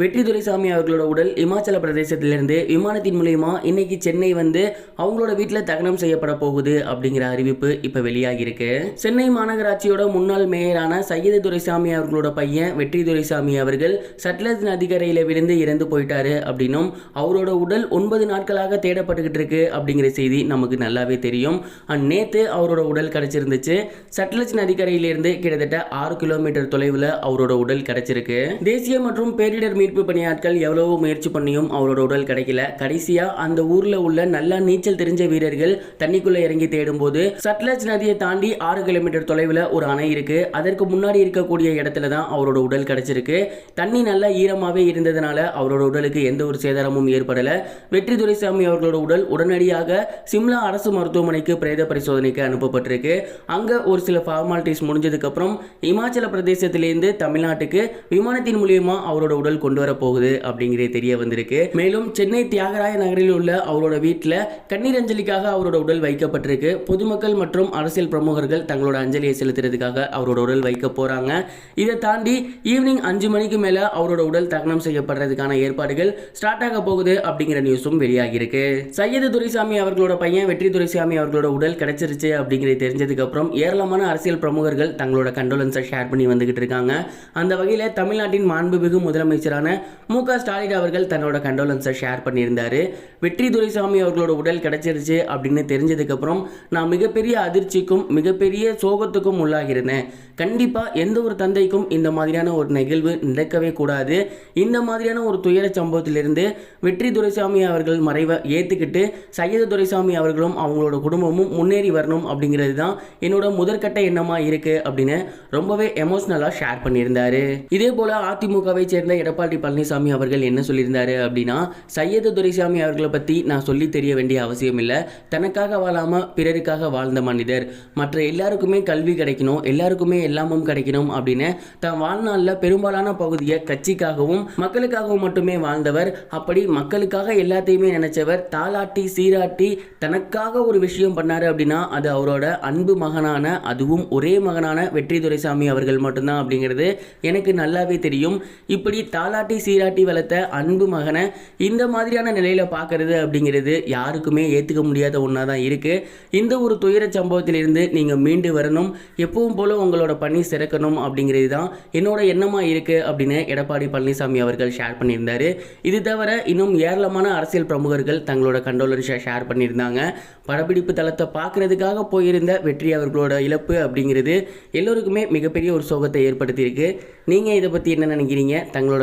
வெற்றி துரைசாமி அவர்களோட உடல் இமாச்சல பிரதேசத்திலிருந்து விமானத்தின் மூலயமா இன்னைக்கு சென்னை வந்து அவங்களோட வீட்டில் தகனம் செய்யப்பட போகுது அப்படிங்கிற அறிவிப்பு இப்போ வெளியாகியிருக்கு. சென்னை மாநகராட்சியோட முன்னாள் மேயரான சையது துரைசாமி அவர்களோட பையன் வெற்றி துரைசாமி அவர்கள் சட்லஜ் நதிக்கரையில் விழுந்து இறந்து போயிட்டாரு அப்படின்னும் அவரோட உடல் ஒன்பது நாட்களாக தேடப்பட்டுக்கிட்டு இருக்கு அப்படிங்கிற செய்தி நமக்கு நல்லாவே தெரியும். அண்ட் நேற்று அவரோட உடல் கிடைச்சிருந்துச்சு. சட்லஜ் நதிக்கரையிலிருந்து கிட்டத்தட்ட ஆறு கிலோமீட்டர் தொலைவில் அவரோட உடல் கிடைச்சிருக்கு. தேசிய மற்றும் பேரிடர் மீட்பு பணியாட்கள் எவ்வளவோ முயற்சி பண்ணியும் அவரோட உடல் கிடைக்கல. கடைசியா அந்த ஊர்ல உள்ள நல்லா நீச்சல் தெரிஞ்ச வீரர்கள் தண்ணிக்குள்ள இறங்கி தேடும்போது சட்லஜ் நதியை தாண்டி ஆறு கிலோமீட்டர் தொலைவில் ஒரு அணை இருக்கு. அதற்கு முன்னாடி இருக்கக்கூடிய இடத்துல தான் அவரோட உடல் கிடைச்சிருக்கு. தண்ணி நல்லா ஈரமாகவே இருந்ததுனால அவரோட உடலுக்கு எந்த ஒரு சேதாரமும் ஏற்படல. வெற்றி துரைசாமி அவர்களோட உடல் உடனடியாக சிம்லா அரசு மருத்துவமனைக்கு பிரேத பரிசோதனைக்கு அனுப்பப்பட்டிருக்கு. அங்க ஒரு சில ஃபார்மாலிட்டிஸ் முடிஞ்சதுக்கு அப்புறம் இமாச்சல பிரதேசத்திலிருந்து தமிழ்நாட்டுக்கு விமானத்தின் மூலியமா அவரோட உடல் கொண்டு வர போகுது அப்படிங்கிறே தெரிய வந்திருக்கு. மேலும் சென்னை தியாகராய நகரில் உள்ள அவரோட வீட்டில் கண்ணீர் அஞ்சலிக்காக அவரோட உடல் வைக்கப்பட்டிருக்கு. பொதுமக்கள் மற்றும் அரசியல் பிரமுகர்கள் தங்களோட அஞ்சலியை செலுத்துறதுக்காக அவரோட உடல் வைக்க போறாங்க. இதை தாண்டி ஈவினிங் அஞ்சு மணிக்கு மேல அவரோட உடல் தகனம் செய்யப்படுறதுக்கான ஏற்பாடுகள் ஸ்டார்ட் ஆக போகுது அப்படிங்கிற நியூஸும் வெளியாகியிருக்கு. சையது துரைசாமி அவர்களோட பையன் வெற்றி துரைசாமி அவர்களோட உடல் கிடைச்சிருச்சு அப்படிங்கிறது தெரிஞ்சதுக்கு அப்புறம் ஏராளமான அரசியல் பிரமுகர்கள் தங்களோட கண்டோலன்ஸை ஷேர் பண்ணி வந்துகிட்டு இருக்காங்க. அந்த வகையில் தமிழ்நாட்டின் மாண்புமிகு முதலமைச்சரான மு க ஸ்டாலின் அவர்கள் தன்னோட கண்டோலன்ஸை ஷேர் பண்ணியிருந்தார். வெற்றி துரைசாமி அவர்களோட உடல் கிடைச்சிருச்சு அப்படின்னு தெரிஞ்சதுக்கு அப்புறம் நான் மிகப்பெரிய அதிர்ச்சிக்கும் மிகப்பெரிய சோகத்துக்கும் உள்ளாகியிருந்தேன். கண்டிப்பாக எந்த ஒரு தந்தைக்கும் இந்த மாதிரியான ஒரு நிகழ்வு நடக்கவே கூடாது. இந்த மாதிரியான ஒரு துயர சம்பவத்திலிருந்து வெற்றி துரைசாமி அவர்கள் மறைவை ஏற்றுக்கிட்டு சையது துரைசாமி அவர்களும் அவங்களோட குடும்பமும் முன்னேறி வரணும் அப்படிங்கிறது தான் என்னோட முதற்கட்ட எண்ணமாக இருக்கு அப்படின்னு ரொம்பவே எமோஷ்னலாக ஷேர் பண்ணியிருந்தாரு. இதே போல் அதிமுகவை சேர்ந்த எடப்பாடி பழனிசாமி அவர்கள் என்ன சொல்லியிருந்தாரு அப்படின்னா சையது துரைசாமி அவர்களை பற்றி நான் சொல்லி தெரிய வேண்டிய அவசியம் இல்லை. தனக்காக வாழாமல் பிறருக்காக வாழ்ந்த மனிதர். மற்ற எல்லாருக்குமே கல்வி கிடைக்கணும் எல்லாருக்குமே எல்லாமும் கிடைக்கணும் அப்படின்னு தன் வாழ்நாளில் பெரும்பாலான பகுதியை கட்சிக்காகவும் மக்களுக்காகவும் மட்டுமே வாழ்ந்தவர். அப்படி மக்களுக்காக எல்லாத்தையுமே நினைச்சவர் தாலாட்டி சீராட்டி தனக்காக ஒரு விஷயம் பண்ணாரு அப்படின்னா அது அவரோட அன்பு மகனான அதுவும் ஒரே மகனான வெற்றி துரைசாமி அவர்கள் மட்டும்தான் அப்படிங்கிறது எனக்கு நல்லாவே தெரியும். இப்படி தாலாட்டி சீராட்டி வளர்த்த அன்பு மகனை இந்த மாதிரியான நிலையில் பார்க்கறது அப்படிங்கிறது யாருக்குமே ஏற்றுக்க முடியாத ஒன்றா தான் இருக்குது இந்த ஒரு துயர சம்பவத்திலிருந்து நீங்கள் மீண்டு வரணும். எப்பவும் போல உங்களோட பணி சிறக்கணும் அப்படிங்கிறது தான் என்னோட எண்ணமாக இருக்குது அப்படின்னு எடப்பாடி பழனிசாமி அவர்கள் ஷேர் பண்ணியிருந்தார். இது தவிர இன்னும் ஏராளமான அரசியல் பிரமுகர்கள் தங்களோட கண்டோலன்ஸை ஷேர் பண்ணியிருந்தாங்க. படப்பிடிப்பு தளத்தை பார்க்கறதுக்காக போயிருந்த வெற்றி அவர்களோட இழப்பு அப்படிங்கிறது எல்லோருக்குமே மிகப்பெரிய ஒரு சோகத்தை ஏற்படுத்தியிருக்கு. நீங்கள் இதை பற்றி என்ன நினைக்கிறீங்க? தங்களோட